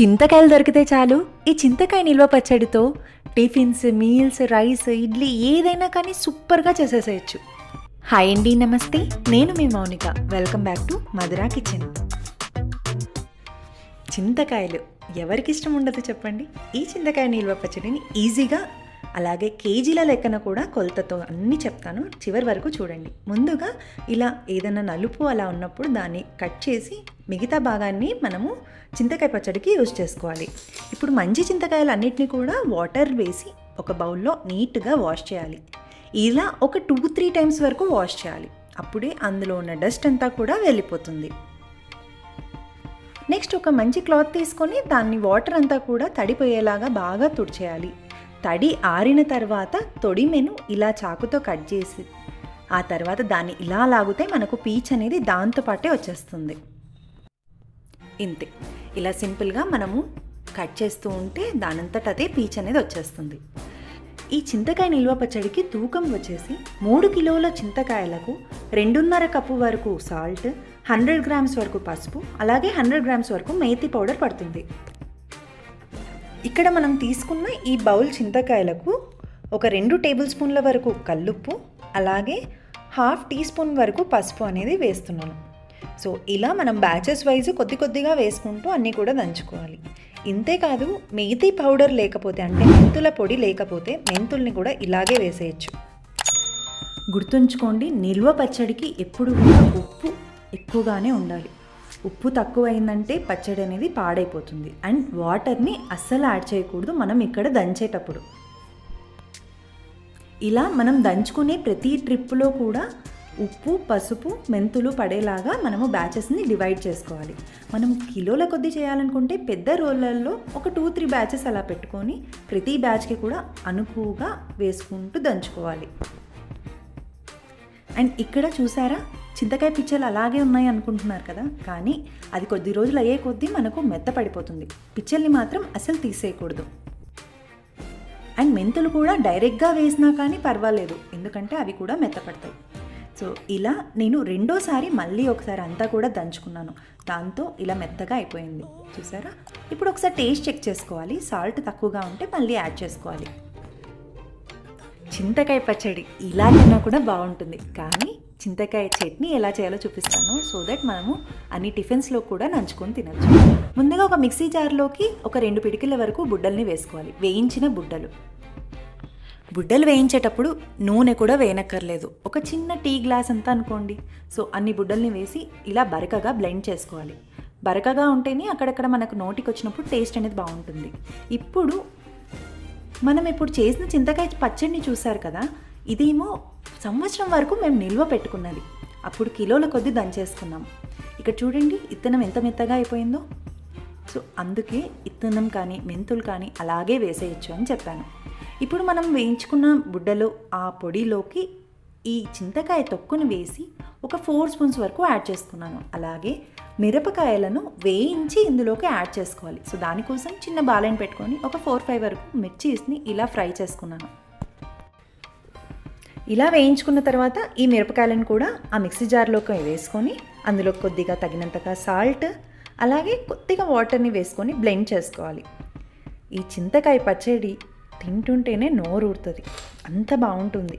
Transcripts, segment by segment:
చింతకాయలు దొరికితే చాలు. ఈ చింతకాయ నిల్వ పచ్చడితో టిఫిన్స్ మీల్స్ రైస్ ఇడ్లీ ఏదైనా కానీ సూపర్గా చేసేసేయచ్చు. హాయ్ అండి నమస్తే. నేను మీ Mounika. Welcome back to Madhura Kitchen. చింతకాయలు ఎవరికి ఇష్టం ఉండదు చెప్పండి? ఈ చింతకాయ నిల్వ పచ్చడిని ఈజీగా అలాగే కేజీల లెక్కన కూడా కొలతతో అన్నీ చెప్తాను. చివరి వరకు చూడండి. ముందుగా ఇలా ఏదైనా నలుపు అలా ఉన్నప్పుడు దాన్ని కట్ చేసి మిగతా భాగాన్ని మనము చింతకాయ పచ్చడికి యూజ్ చేసుకోవాలి. ఇప్పుడు మంచి చింతకాయలు అన్నిటిని కూడా వాటర్ వేసి ఒక బౌల్లో నీట్గా వాష్ చేయాలి. ఇలా ఒక టూ త్రీ టైమ్స్ వరకు వాష్ చేయాలి. అప్పుడే అందులో ఉన్న డస్ట్ అంతా కూడా వెళ్ళిపోతుంది. నెక్స్ట్ ఒక మంచి క్లాత్ తీసుకొని దాన్ని వాటర్ అంతా కూడా తడిపోయేలాగా బాగా తుడిచేయాలి. తడి ఆరిన తర్వాత తొడిమెను ఇలా చాకుతో కట్ చేసి ఆ తర్వాత దాన్ని ఇలా లాగితే మనకు పీచ్ అనేది దాంతో పాటే వచ్చేస్తుంది. ఇంతే. ఇలా సింపుల్గా మనము కట్ చేస్తూ ఉంటే దానంతట అదే పీచ్ అనేది వచ్చేస్తుంది. ఈ చింతకాయ నిల్వ పచ్చడికి తూకం వచ్చేసి మూడు కిలోల చింతకాయలకు రెండున్నర కప్పు వరకు సాల్ట్ హండ్రెడ్ గ్రామ్స్ వరకు పసుపు అలాగే హండ్రెడ్ గ్రామ్స్ వరకు మేతి పౌడర్ పడుతుంది. ఇక్కడ మనం తీసుకున్న ఈ బౌల్ చింతకాయలకు ఒక రెండు టేబుల్ స్పూన్ల వరకు కల్లుప్పు అలాగే హాఫ్ టీ స్పూన్ వరకు పసుపు అనేది వేస్తున్నాను. సో ఇలా మనం బ్యాచెస్ వైజ్ కొద్ది కొద్దిగా వేసుకుంటూ అన్నీ కూడా దంచుకోవాలి. ఇంతే కాదు మేతి పౌడర్ లేకపోతే అంటే మెంతుల పొడి లేకపోతే మెంతుల్ని కూడా ఇలాగే వేసేయచ్చు. గుర్తుంచుకోండి నిల్వ పచ్చడికి ఎప్పుడు కూడా ఉప్పు ఎక్కువగానే ఉండాలి. ఉప్పు తక్కువైందంటే పచ్చడి అనేది పాడైపోతుంది. అండ్ వాటర్ని అస్సలు యాడ్ చేయకూడదు మనం ఇక్కడ దంచేటప్పుడు. ఇలా మనం దంచుకునే ప్రతి ట్రిప్లో కూడా ఉప్పు పసుపు మెంతులు పడేలాగా మనము బ్యాచెస్ని డివైడ్ చేసుకోవాలి. మనం కిలోల కొద్దీ చేయాలనుకుంటే పెద్ద రోళ్ళల్లో ఒక టూ త్రీ బ్యాచెస్ అలా పెట్టుకొని ప్రతి బ్యాచ్కి కూడా అనుకువగా వేసుకుంటూ దంచుకోవాలి. అండ్ ఇక్కడ చూసారా? చింతకాయ పిచ్చలు అలాగే ఉన్నాయి అనుకుంటున్నారు కదా? కానీ అది కొద్ది రోజులు అయ్యే కొద్దీ మనకు మెత్తపడిపోతుంది పిచ్చల్ని మాత్రం అసలు తీసేయకూడదు. అండ్ మెంతులు కూడా డైరెక్ట్గా వేసినా కానీ పర్వాలేదు. ఎందుకంటే అవి కూడా మెత్తపడతాయి సో ఇలా నేను రెండోసారి మళ్ళీ ఒకసారి అంతా కూడా దంచుకున్నాను. దాంతో ఇలా మెత్తగా అయిపోయింది. చూసారా? ఇప్పుడు ఒకసారి టేస్ట్ చెక్ చేసుకోవాలి. సాల్ట్ తక్కువగా ఉంటే మళ్ళీ యాడ్ చేసుకోవాలి. చింతకాయ పచ్చడి ఇలా తిన్నా కూడా బాగుంటుంది. కానీ చింతకాయ చట్నీ ఎలా చేయాలో చూపిస్తాను. సో దట్ మనము అన్ని టిఫిన్స్లో కూడా నంచుకొని తినచ్చు. ముందుగా ఒక మిక్సీ జార్లోకి ఒక రెండు పిడికిల వరకు బుడ్డల్ని వేసుకోవాలి. వేయించిన బుడ్డలు. బుడ్డలు వేయించేటప్పుడు నూనె కూడా వేయనక్కర్లేదు. ఒక చిన్న టీ గ్లాస్ అంతా అనుకోండి. సో అన్ని బుడ్డల్ని వేసి ఇలా బరకగా బ్లెండ్ చేసుకోవాలి. బరకగా ఉంటేనే అక్కడక్కడ మనకు నోటికి వచ్చినప్పుడు టేస్ట్ అనేది బాగుంటుంది. ఇప్పుడు మనం ఇప్పుడు చేసిన చింతకాయ పచ్చడిని చూసారు కదా ఇదేమో సంవత్సరం వరకు మేము నిల్వ పెట్టుకున్నది. అప్పుడు కిలోల కొద్దీ దంచేసుకున్నాం. ఇక్కడ చూడండి ఇత్తనం ఎంత మెత్తగా అయిపోయిందో. సో అందుకే ఇత్తనం కానీ మెంతులు కానీ అలాగే వేసేయచ్చు అని చెప్పాను. ఇప్పుడు మనం వేయించుకున్న బుడ్డలో ఆ పొడిలోకి ఈ చింతకాయ తొక్కును వేసి ఒక ఫోర్ స్పూన్స్ వరకు యాడ్ చేసుకున్నాను. అలాగే మిరపకాయలను వేయించి ఇందులోకి యాడ్ చేసుకోవాలి. సో దానికోసం చిన్న బాలెన్ పెట్టుకొని ఒక ఫోర్ ఫైవ్ వరకు మిర్చీస్ని ఇలా ఫ్రై చేసుకున్నాను. ఇలా వేయించుకున్న తర్వాత ఈ మిరపకాయలను కూడా ఆ మిక్సీ జార్లోకి వేసుకొని అందులో కొద్దిగా తగినంతగా సాల్ట్ అలాగే కొద్దిగా వాటర్ని వేసుకొని బ్లెండ్ చేసుకోవాలి. ఈ చింతకాయ పచ్చడి తింటుంటేనే నోరు ఊరుతుంది అంత బాగుంటుంది.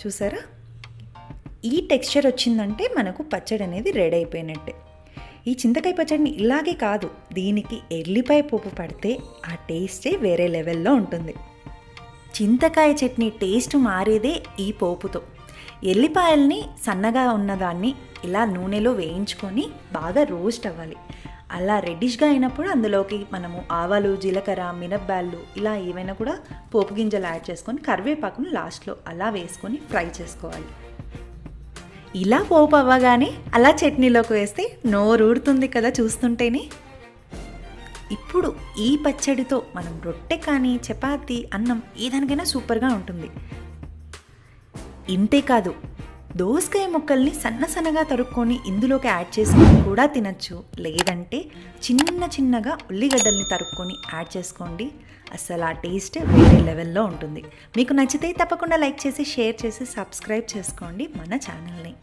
చూసారా? ఈ టెక్స్చర్ వచ్చిందంటే మనకు పచ్చడి అనేది రెడీ అయిపోయినట్టే. ఈ చింతకాయ పచ్చడిని ఇలాగే కాదు దీనికి ఎల్లిపాయ పోపు పడితే ఆ టేస్టే వేరే లెవెల్లో ఉంటుంది. చింతకాయ చట్నీ టేస్ట్ మారేదే ఈ పోపుతో. ఎల్లిపాయల్ని సన్నగా ఉన్నదాన్ని ఇలా నూనెలో వేయించుకొని బాగా రోస్ట్ అవ్వాలి. అలా రెడ్డిష్గా అయినప్పుడు అందులోకి మనము ఆవాలు జీలకర్ర మినప్పాళ్ళు ఇలా ఏవైనా కూడా పోపు గింజలు యాడ్ చేసుకొని కరివేపాకును లాస్ట్లో అలా వేసుకొని ఫ్రై చేసుకోవాలి. ఇలా పోపు అవ్వగానే అలా చట్నీలోకి వేస్తే నోరూడుతుంది కదా చూస్తుంటేనే. ఇప్పుడు ఈ పచ్చడితో మనం రొట్టె కానీ చపాతి అన్నం ఏదానికైనా సూపర్గా ఉంటుంది. ఇంతే కాదు దోసకాయ ముక్కల్ని సన్న సన్నగా తరుక్కొని ఇందులోకి యాడ్ చేసుకొని కూడా తినచ్చు. లేదంటే చిన్న చిన్నగా ఉల్లిగడ్డల్ని తరుక్కొని యాడ్ చేసుకోండి. అసలు ఆ టేస్ట్ వేరే లెవెల్లో ఉంటుంది. మీకు నచ్చితే తప్పకుండా లైక్ చేసి షేర్ చేసి సబ్స్క్రైబ్ చేసుకోండి మన ఛానల్ని.